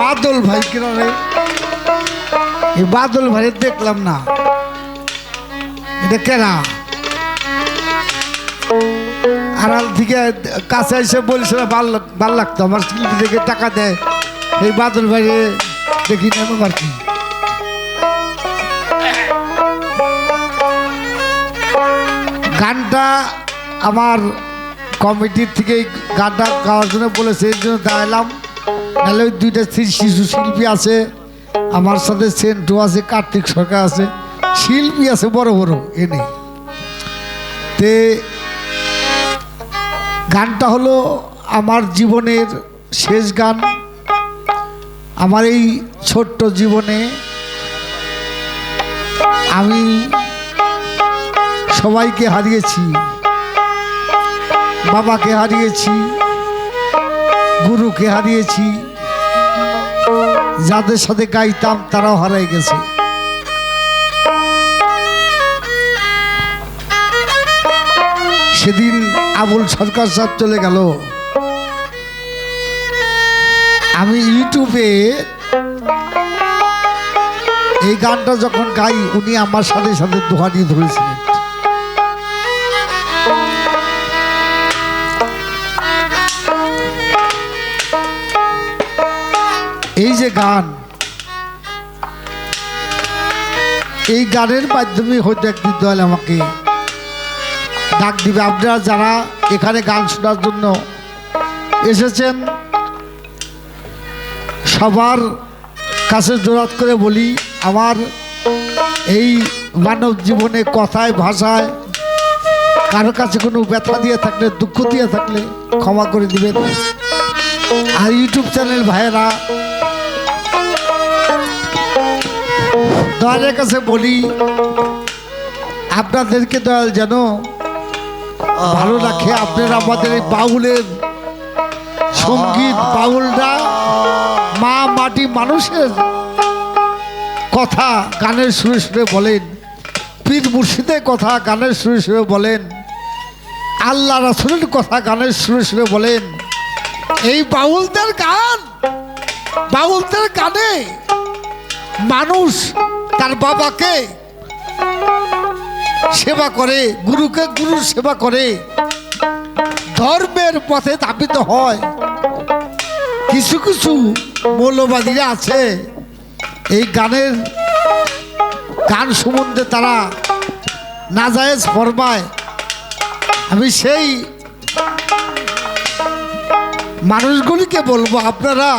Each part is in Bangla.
বাদল ভাই কেনা রে? এই বাদল ভাই দেখলাম না। এটা কেনা আড়াল থেকে কাছে এসে বলছে ভালো ভালো লাগতো আমার শিল্পী থেকে টাকা দেয় এই বাদল ভাইরে দেখি না আর কি। গানটা আমার কমিটির থেকে গানটা গাওয়ার জন্য বলেছে, এই জন্য দাঁড়ালাম। নাহলে ওই দুইটা শিশু শিল্পী আছে, আমার সাথে সেন্টু আছে, কার্তিক সরকার আছে, শিল্পী আছে, বড় বড়, এ নেই। তে গানটা হলো আমার জীবনের শেষ গান, আমার এই ছোট্ট জীবনে আমি সবাইকে হারিয়েছি, বাবাকে হারিয়েছি গুরুকে হারিয়েছি। যাদের সাথে গাইতাম, তারাও হারাই গেছে। সেদিন আবুল সরকার সাহেব চলে গেল। আমি ইউটিউবে এই গানটা যখন গাই, উনি আমার সাথে সাথে দোহানি ধরেছিলেন। গান। এই গানের মাধ্যমে হয়তো একদিন দল আমাকে ডাক দিবে। আপনারা যারা এখানে গান শোনার জন্য এসেছেন, সবার কাছে জোরাত করে বলি, আমার এই মানব জীবনে কথায়, ভাষায় কারও কাছে কোনো ব্যথা দিয়ে থাকলে, দুঃখ দিয়ে থাকলে ক্ষমা করে দিবেন। আর ইউটিউব চ্যানেল ভাইয়েরা দয়ালের কাছে বলি, আপনাদেরকে দয়াল যেন ভালো রাখে। আপনারা আমাদের এই বাউলের সংগীত, বাউলরা মা মাটি মানুষের কথা গানের সুরে সুরে বলেন, পীর মুর্শিদের কথা গানের সুরে সুরে বলেন, আল্লাহ রাসুলের কথা গানের সুরে সুরে বলেন। এই বাউলদের গান, বাউলদের গানে মানুষ তার বাবাকে সেবা করে, গুরুকে গুরুর সেবা করে। ধর্মের পথে ধাবিত হয়। কিছু কিছু মৌলবাদীরা আছে। এই গানের গান সম্বন্ধে তারা নাজায়েজ ফরমায়। আমি সেই মানুষগুলিকে বলব, আপনারা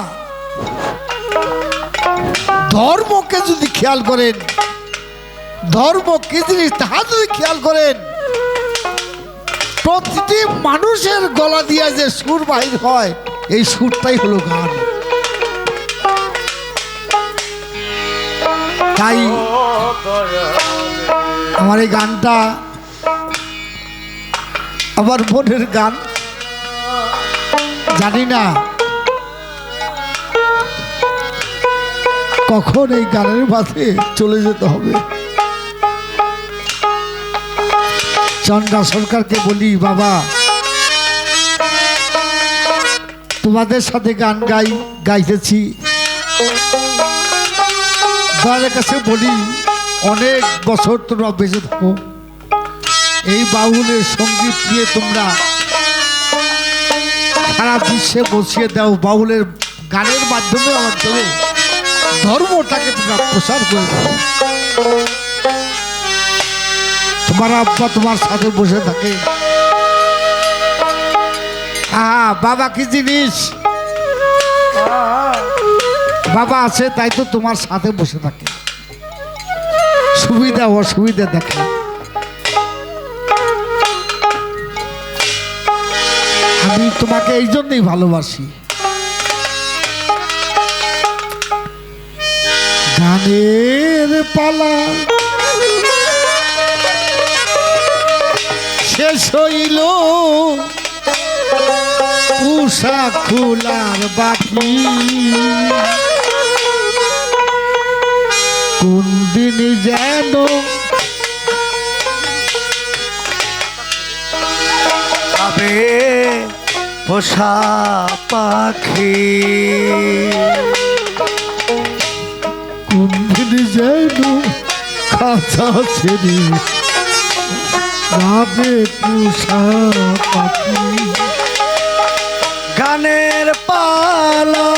ধর্মকে যদি খেয়াল করেন ধর্ম কি জিনিস তাহা যদি খেয়াল করেন, প্রতিটি মানুষের গলা দিয়া যে সুর বাহির হয়, এই সুরটাই হলো গান। তাই আমার এই গানটা আমার মনের গান। জানি না কখন এই গানের মাঝে চলে যেতে হবে? চন্দ্রা সরকারকে বলি, বাবা, তোমাদের সাথে গান গাই, গাইতেছি। দলের কাছে বলি, অনেক বছর তোমরা বেঁচে থাকো। এই বাউলের সংগীত নিয়ে তোমরা সারা বিশ্বে বসিয়ে দাও, বাউলের গানের মাধ্যমে মাধ্যমে। ধর্মটাকে তোমরা প্রচার করে তোমার আব্বা তোমার সাথে বসে থাকে। আহা, বাবা কি জিনিস? বাবা আছে, তাই তো তোমার সাথে বসে থাকে। সুবিধা, অসুবিধা দেখে। আমি তোমাকে এই জন্যই ভালোবাসি। গানের পালা। শেষ হইল। উষা খোলার বাকি কোন দিন যেন পোষা পাখি। কোনদিন যেন খাঁচা ছেড়ে যাবে পাখি। গানের পালা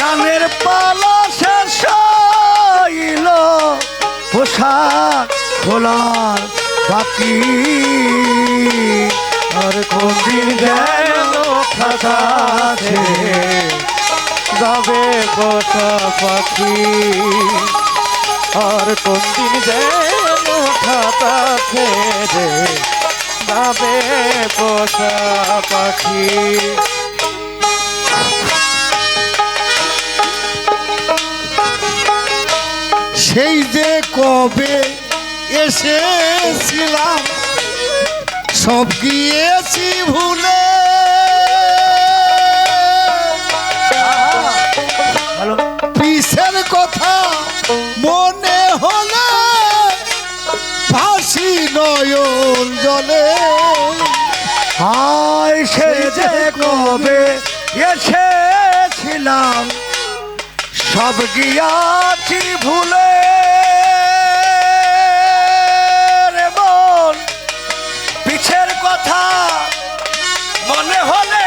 গানের পালা শেষ হইল। পোশাক খোলার বাকি। আর কোনদিন যেন খাতা যাবে বসা পাখি আর কোনদিন যেন খাতা ছেড়ে যাবে পাখি সেই যে কবে এসেছিলাম, সব গিয়েছি ভুলে কবে এসেছিলাম সব গিয়াছি ভুলে। মন পিছের কথা মনে হলে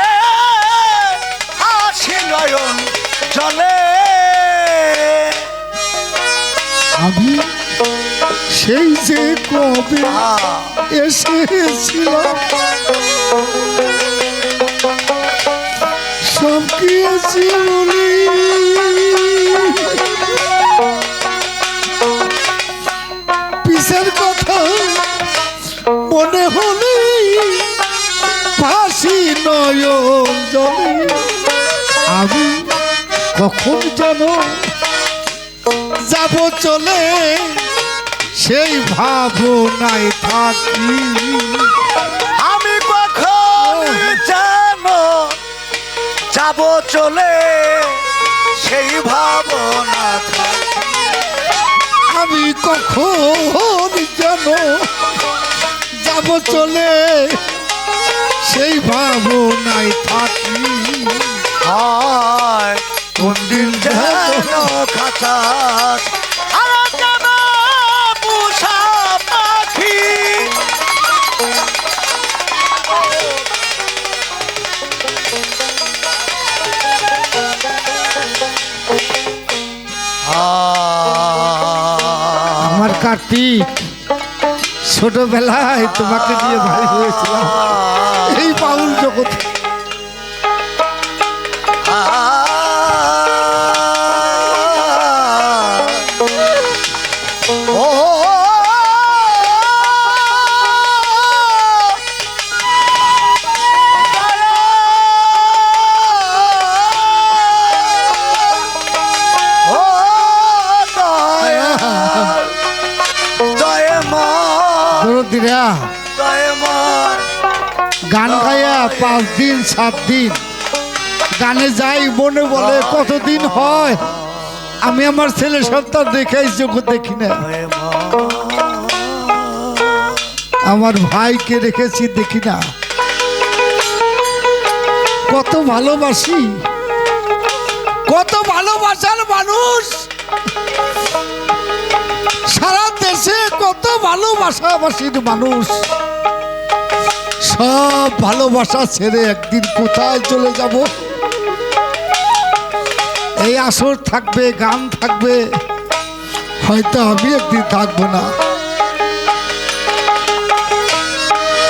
হাসি নয়ন চলে আমি সেই যে কবে এসেছিলাম গিয়েছি পিসের কথা মনে হলে ফাঁসি নয়ন জলে। আমি কখন যেন যাব চলে সেই ভাবনায় থাকি। যাব চলে সেই ভাবনা। আমি কখন যেন যাব চলে সেই ভাবনায় থাকি হায় কোন দিন যেন খাঁচা কার্তিক ছোটবেলায় তোমাকে নিয়ে ভারী হয়েছিলাম এই পাউল জগৎ পাঁচ দিন, সাত দিন। গানে যাই, মনে বলে কতদিন হয়? আমি আমার ছেলে সন্তান দেখাই চোখ দেখি না। আমার ভাইকে রেখেছি দেখি না। কত ভালোবাসি। কত ভালোবাসার মানুষ। সারা দেশে কত ভালোবাসাবাসীর মানুষ। সব ভালোবাসা ছেড়ে একদিন কোথায় চলে যাব? এই আসর থাকবে, গান থাকবে, হয়তো আমি একদিন থাকব না।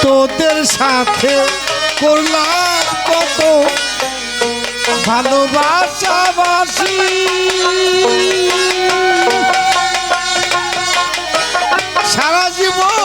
তোদের সাথে করলাম কত ভালোবাসাবাসি। সারা জীবন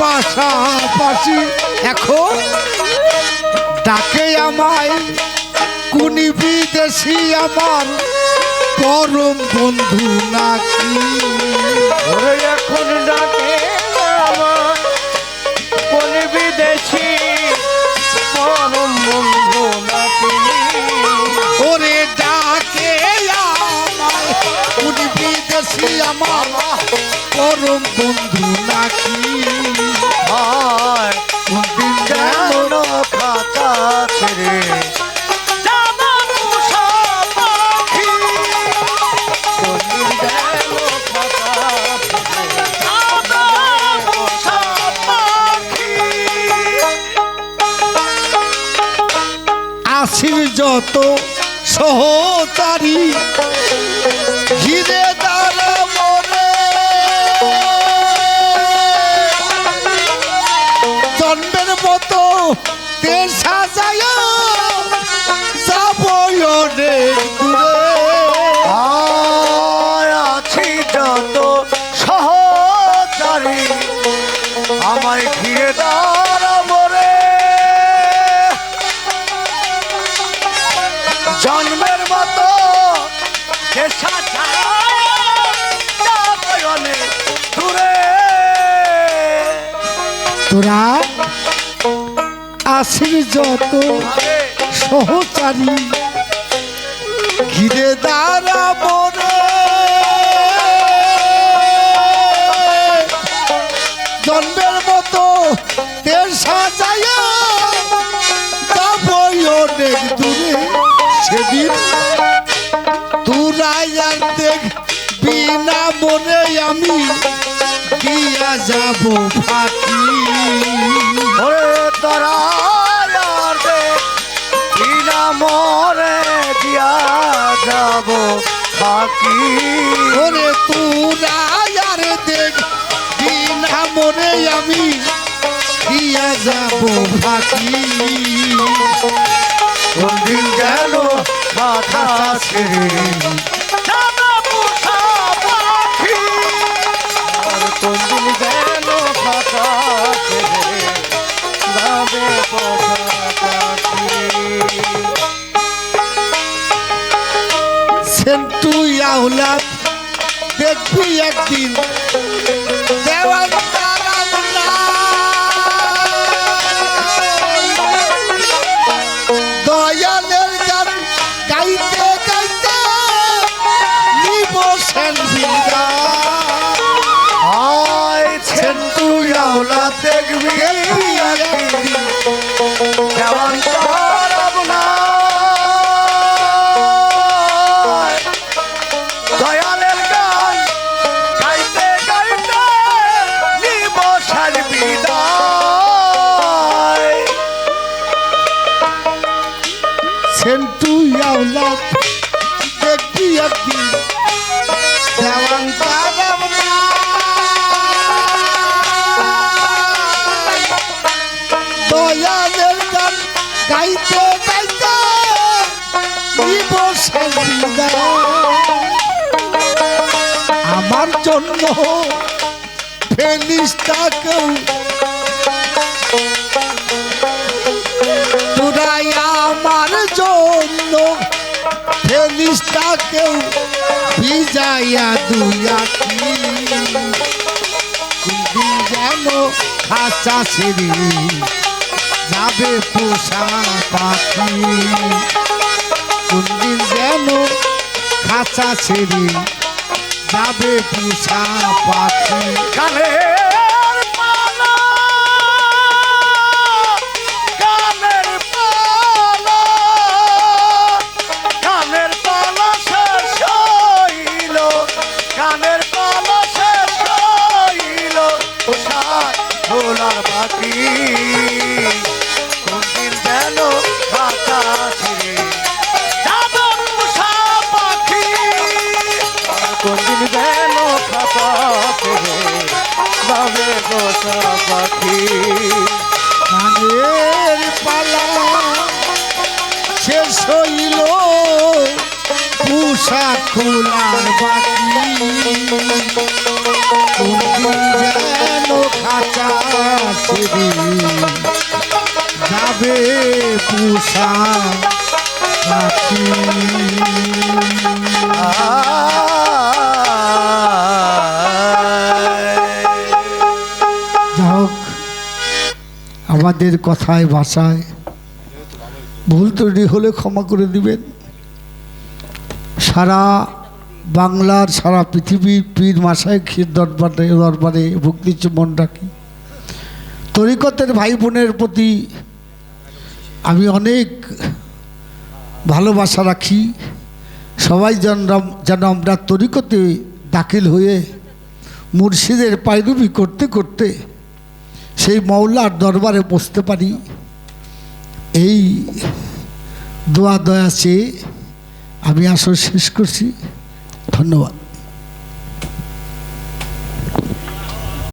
পাশাপাশি এখন ডাকে আমায় কুনি বিদেশি আমার পরম বন্ধু নাকি? এখন ডাকে আমার কোন বিদেশি পরম বন্ধু নাকি? ওরে ডাকে আমায় কুনি বিদেশি আমার পরম তোরা আসির যত সহচারী ঘিরে দাঁড়া মরে জন্মের মতো দেশ সাজায় যাবই অনেক দূরে। সেদিন তোরাই আর দেখ বিনা মনে আমি দিয়া যাব ফাঁকি। ওরে তোরা মরে দিয়া যাব বাকি ওরে তোরা আর দেখ বিনা মনে আমি দিয়া যাব ফাঁকি। কোনদিন যেন মাথা ছেড়ে দেখবি একদিন দেওয়ান। দয়ালের গান গাইতে গাইতে নিব সেলফিরা আইছেন তুই দেখবি একদিন যেমন দয়ালের গান গাইতে গাইতে আমার জন্য ফেলিসটাকেও তোরাই আমার জন্য ফেলিসটাকেও ভিজাইয়া দুয়াকি কোনদিন যেন খাঁচা ছেড়ে। যাবে পোষা পাখি। কোনদিন যেন খাঁচা ছেড়ে যাবে পোষা পাখি। কানের পালা কানের খোলার বাকি কোনদিন যাবে পুষা আমাদের কথায় ভাষায় ভুল ত্রুটি হলে ক্ষমা করে দিবেন। সারা বাংলার, সারা পৃথিবীর পীর মাসায় ক্ষীর দরবারে দরবারে ভক্তি চুমন রাখি তরিকতের ভাই বোনের প্রতি আমি অনেক ভালোবাসা রাখি। সবাই যেন যেন আমরা তরিকতে দাখিল হয়ে মুর্শিদের পায়রুবি করতে করতে সেই মৌলার দরবারে বসতে পারি। এই দোয়া দয়া চেয়ে আমি আসর শেষ করছি। ধন্যবাদ।